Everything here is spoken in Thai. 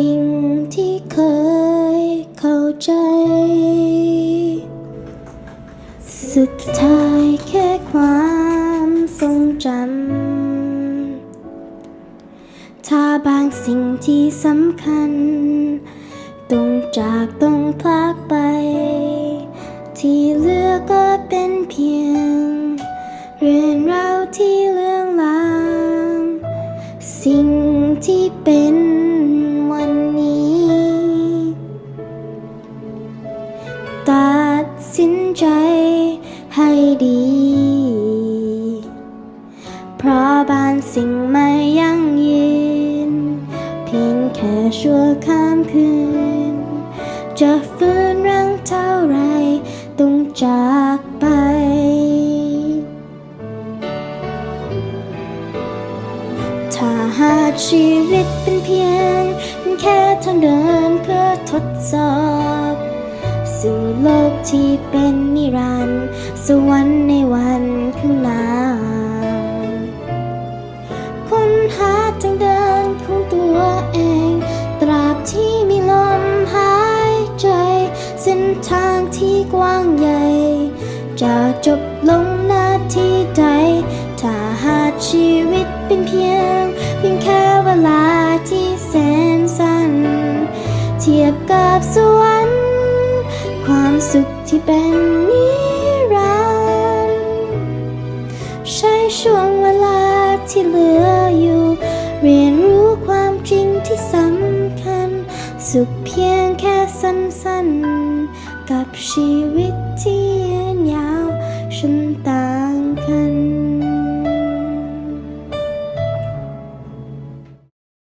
สิ่งที่เคยเข้าใจ สุดท้ายแค่ความทรงจำ ถ้าบางสิ่งที่สำคัญ ต้องจากต้องพลากไป ที่เหลือก็เป็นเพียง เรื่องราวที่เลื่องลาง สิ่งที่เป็น สินใจให้ดี เพราะบางสิ่งไม่ยั่งยืน เพียงแค่ชั่วข้ามคืน จะฟื้นรังเท่าไรต้องจากไปถ้าหากชีวิตเป็นเพียงเป็นแค่ทางเดินเพื่อทดสอบ สู่โลกที่เป็นนิรันดร์สวรรค์ในวันข้างหน้าค้นหาทางเดินของตัวเอง ตราบที่มีลมหายใจ เส้นทางที่กว้างใหญ่ จะจบลงหน้าที่ใด ถ้าหากชีวิตเป็นเพียง เพียงแค่เวลาที่แสนสั้น เทียบกับสวรรค์ ความสุขที่เป็นนิรันดร์ใช้ช่วงเวลาที่เหลืออยู่ เรียนรู้ความจริงที่สำคัญ สุขเพียงแค่สั้นๆ กับชีวิตที่